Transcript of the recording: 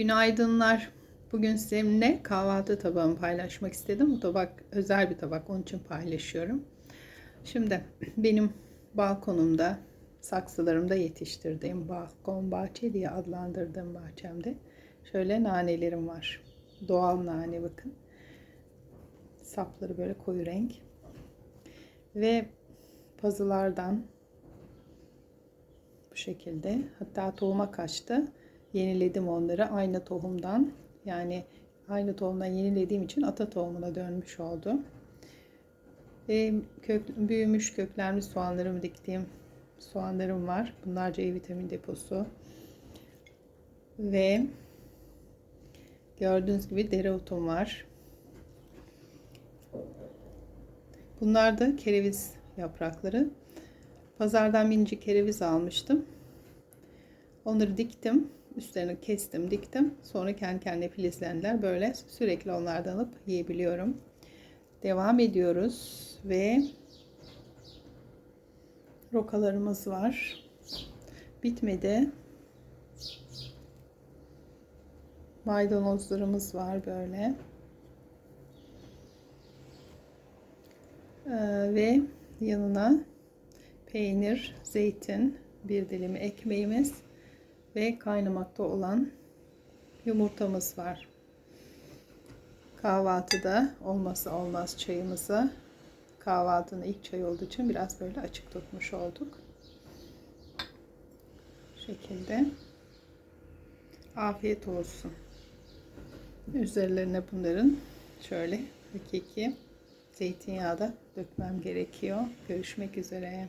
Günaydınlar. Bugün sizinle kahvaltı tabağımı paylaşmak istedim. Bu tabak özel bir tabak. Onun için paylaşıyorum. Şimdi benim balkonumda, saksılarımda yetiştirdiğim balkon bahçe diye adlandırdığım bahçemde şöyle nanelerim var. Doğal nane bakın. Sapları böyle koyu renk. Ve pazılardan bu şekilde. Hatta tohuma kaçtı. Yeniledim onları aynı tohumdan. Yani aynı tohumdan yenilediğim için ata tohumuna dönmüş oldu. Ve kök, büyümüş köklenmiş soğanlarımı diktiğim soğanlarım var. Bunlar C vitamin deposu. Ve gördüğünüz gibi dereotum var. Bunlar da kereviz yaprakları. Pazardan minicik kereviz almıştım. Onları diktim. Üstlerini kestim, diktim. Sonra kendi kendine filizlendiler. Böyle sürekli onlardan alıp yiyebiliyorum. Devam ediyoruz ve rokalarımız var. Bitmedi. Maydanozlarımız var böyle. Ee, ve yanına peynir, zeytin, bir dilim ekmeğimiz ve kaynamakta olan yumurtamız var. Kahvaltıda olmazsa olmaz çayımıza kahvaltının ilk çayı olduğu için biraz böyle açık tutmuş olduk. Bu şekilde. Afiyet olsun. Üzerlerine bunların şöyle hakiki zeytinyağı da dökmem gerekiyor. Görüşmek üzere.